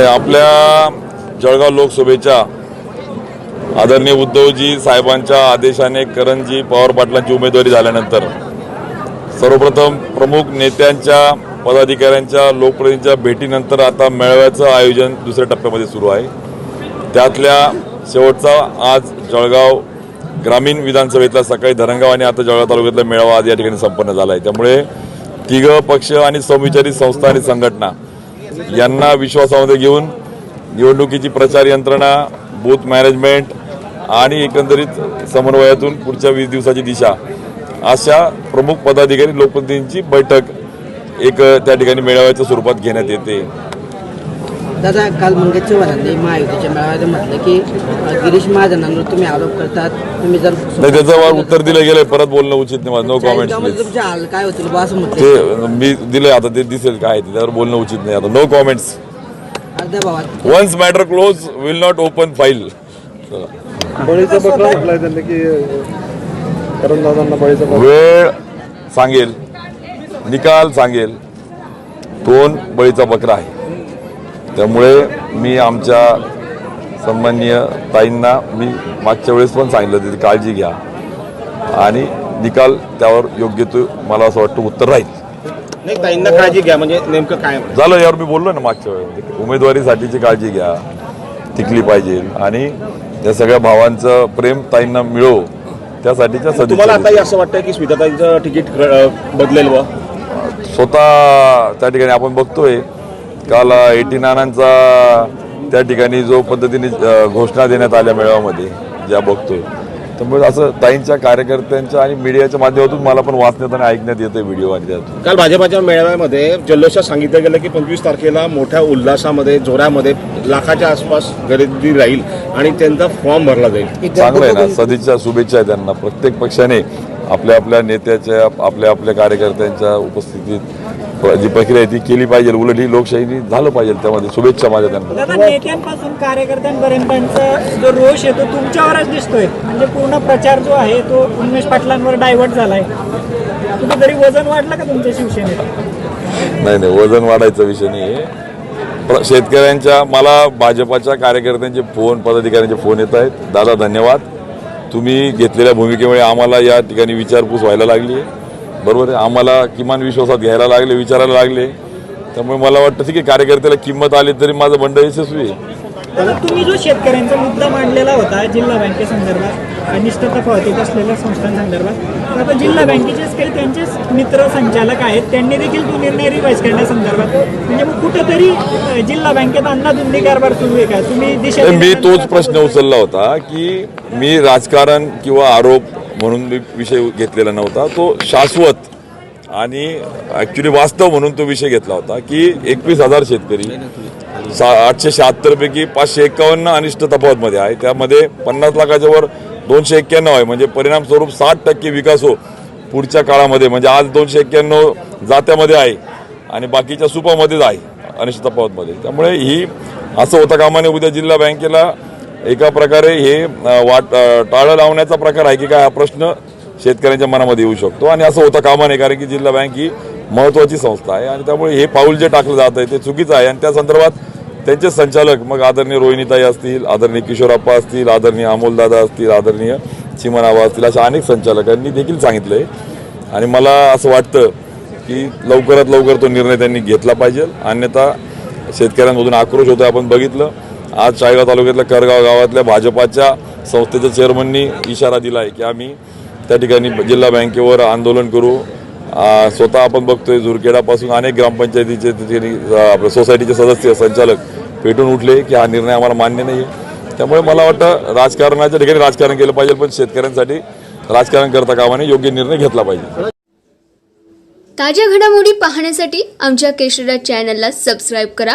नाही आपल्या जळगाव लोकसभेच्या आदरणीय उद्धवजी साहेबांच्या आदेशाने करणजी पवार पाटलांची उमेदवारी झाल्यानंतर सर्वप्रथम प्रमुख नेत्यांच्या पदाधिकाऱ्यांच्या लोकप्रतिनिधींच्या भेटीनंतर आता मेळाव्याचं आयोजन दुसऱ्या टप्प्यामध्ये सुरू आहे. त्यातल्या शेवटचा आज जळगाव ग्रामीण विधानसभेतला सकाळी धरणगाव आणि आता जळगाव तालुक्यातला मेळावा आज या ठिकाणी संपन्न झाला आहे त्यामुळे तिघ पक्ष आणि समविचारी संस्था आणि संघटना यांना विश्वासामध्ये घेऊन निवडणुकीची प्रचार यंत्रणा बूथ मॅनेजमेंट आणि एकंदरीत समन्वयातून पुढच्या वीस दिवसाची दिशा अशा प्रमुख पदाधिकारी लोकप्रतिनिधींची बैठक एक त्या ठिकाणी मेळाव्याच्या स्वरूपात घेण्यात येते. दादा काल मंगेश चव्हाणांनी महायुतीच्या मेळाव्यात म्हटलं की गिरीश महाजनांवर तुम्ही आरोप करतात तुम्ही जर नाही त्याच्यावर उत्तर दिलं गेलंय परत बोलणं उचित नाही नो कॉमेंट्स चाळीसगावमध्ये प्लीज तुमचे हाल काय होतील बा असं म्हटलं मी दिलंय आता ते दिसेल काय आहे ते, त्यावर बोलणं उचित नाही आता नो कॉमेंट्स अर्ध्या भावात. Once matter close will not open file बळीचा बकरा म्हटलाय त्यांनी की करण दादांना बळीचा बकरा. वेळ सांगेल निकाल सांगेल कोण बळीचा बकरा आहे? त्यामुळे मी आमच्या सन्माननीय ताईंना मी मागच्या वेळेस पण सांगितलं होतं, ती काळजी घ्या. आणि निकाल त्यावर योग्य तो मला असं वाटतं उत्तर राहील. ताईंना काळजी घ्या म्हणजे नेमकं काय झालं यावर मी बोललो ना मागच्या वेळेस. उमेदवारीसाठीची काळजी घ्या टिकली पाहिजे. आणि या सगळ्या भावांचं प्रेम ताईंना मिळो त्यासाठीच्या तुम्हाला आताही सदिच्छा असं वाटतं की स्मिताताईंचं तिकीट बदलेल व स्वतः त्या ठिकाणी आपण बघतोय काल एटी नानांचा त्या ठिकाणी जो पद्धतीने घोषणा देण्यात आल्या मेळाव्यामध्ये ज्या बघतोय. त्यामुळे असं ताईंच्या कार्यकर्त्यांच्या आणि मीडियाच्या माध्यमातून मला पण वाचण्यात आणि ऐकण्यात येतं व्हिडिओ आणि त्यातून काल भाजपाच्या मेळाव्यामध्ये जल्लोषात सांगितलं गेलं की पंचवीस तारखेला मोठ्या उल्हासामध्ये जोरामध्ये लाखाच्या आसपास गर्दी राहील आणि त्यांचा फॉर्म भरला जाईल. चांगलं आहे ना सदिच्छा शुभेच्छा आहे त्यांना. प्रत्येक पक्षाने आपल्या आपल्या नेत्याच्या आपल्या आपल्या कार्यकर्त्यांच्या उपस्थितीत जी प्रक्रिया आहे ती केली पाहिजे. उलट ही लोकशाहीने झालं पाहिजे त्यामध्ये. शुभेच्छा माझ्या त्यांना. नेत्यांपासून कार्यकर्त्यांपर्यंतचा जो रोष आहे तो तुमच्यावरच दिसतोय. म्हणजे पूर्ण प्रचार जो आहे तो उन्मेष पाटलांवर डायव्हर्ट झालाय. कुठेतरी वजन वाढलं का तुमच्या शिवसेनेत? नाही नाही वजन वाढायचा विषय नाही शेतकऱ्यांच्या मला भाजपाच्या कार्यकर्त्यांचे फोन पदाधिकाऱ्यांचे फोन येत आहेत. दादा धन्यवाद. तुम्ही घेतलेल्या भूमिकेमुळे आम्हाला या ठिकाणी विचारपूस व्हायला लागली आहे बरोबर आहे? आम्हाला किमान विश्वासात घ्यायला लागले विचारायला लागले. त्यामुळे मला वाटतं आहे कार्यकर्त्याला किंमत आली तरी माझं बंड यशस्वी तुम्ही जो शेतकऱ्यांचा मुद्दा मांडलेला होता जिल्हा बँकेसंदर्भात अनिष्ट तफावतीत असलेल्या संस्थांसंदर्भात आता जिल्हा बँकेचेच काही त्यांचेच मित्र संचालक आहेत त्यांनी देखील तो निर्णय रिवाईज करण्यासंदर्भात म्हणजे मग कुठंतरी जिल्हा बँकेत अन्नाधुंदी कारभार सुरू आहे का? तुम्ही मी तोच प्रश्न उचलला होता की मी राजकारण किंवा आरोप म्हणून मी विषय घेतलेला नव्हता. तो शाश्वत आणि ऍक्च्युली वास्तव म्हणून तो विषय घेतला होता की एकवीस हजार शेतकरी सा आठशे शहात्तर पैकी पाचशे एक्कावन्न अनिष्ट तफावतमध्ये आहे. त्यामध्ये पन्नास लाखाच्या वर दोनशे एक्क्याण्णव आहे. म्हणजे परिणाम स्वरूप साठ टक्के विकास हो पुढच्या काळामध्ये. म्हणजे आज दोनशे एक्क्याण्णव जात्यामध्ये आहे आणि बाकीच्या सुपामध्येच आहे अनिष्ट तफावतमध्ये. त्यामुळे ही असं होता कामाने उद्या जिल्हा बँकेला एका प्रकारे हे वाट टाळं लावण्याचा प्रकार आहे की काय हा प्रश्न शेतकऱ्यांच्या मनामध्ये येऊ शकतो. आणि असं होता कामा नाही कारण की जिल्हा बँक ही महत्वाची संस्था आहे. आणि त्यामुळे हे पाऊल जे टाकलं जात आहे ते चुकीचं आहे. आणि त्या संदर्भात त्यांचे संचालक मग आदरणीय रोहिणीताई असतील आदरणीय किशोरप्पा असतील आदरणीय अमोलदादा असतील आदरणीय चिमनाबा असतील अशा अनेक संचालकांनी देखील सांगितलं. आहे आणि मला असं वाटतं की लवकरात लवकर तो निर्णय त्यांनी घेतला पाहिजे. अन्यथा शेतकऱ्यांमधून आक्रोश होतो आपण बघितलं. आज चाळीगाव तालुक्यातल्या करगाव गावातल्या भाजपाच्या संस्थेच्या चेअरमननी इशारा दिला आहे की आम्ही त्या ठिकाणी जिल्हा बँकेवर आंदोलन करू. स्वतः आपण बघतोय झुरखेडापासून अनेक ग्रामपंचायतीचे ठिकाणी आपल्या सोसायटीचे सदस्य संचालक पेटून उठले की हा निर्णय आम्हाला मान्य नाही आहे त्यामुळे मला वाटतं राजकारणाच्या ठिकाणी राजकारण केलं पाहिजे पण शेतकऱ्यांसाठी राजकारण करता कामाने योग्य निर्णय घेतला पाहिजे. ताज्या घडामोडी पाहण्यासाठी आमच्या केशरा चॅनलला सबस्क्राईब करा.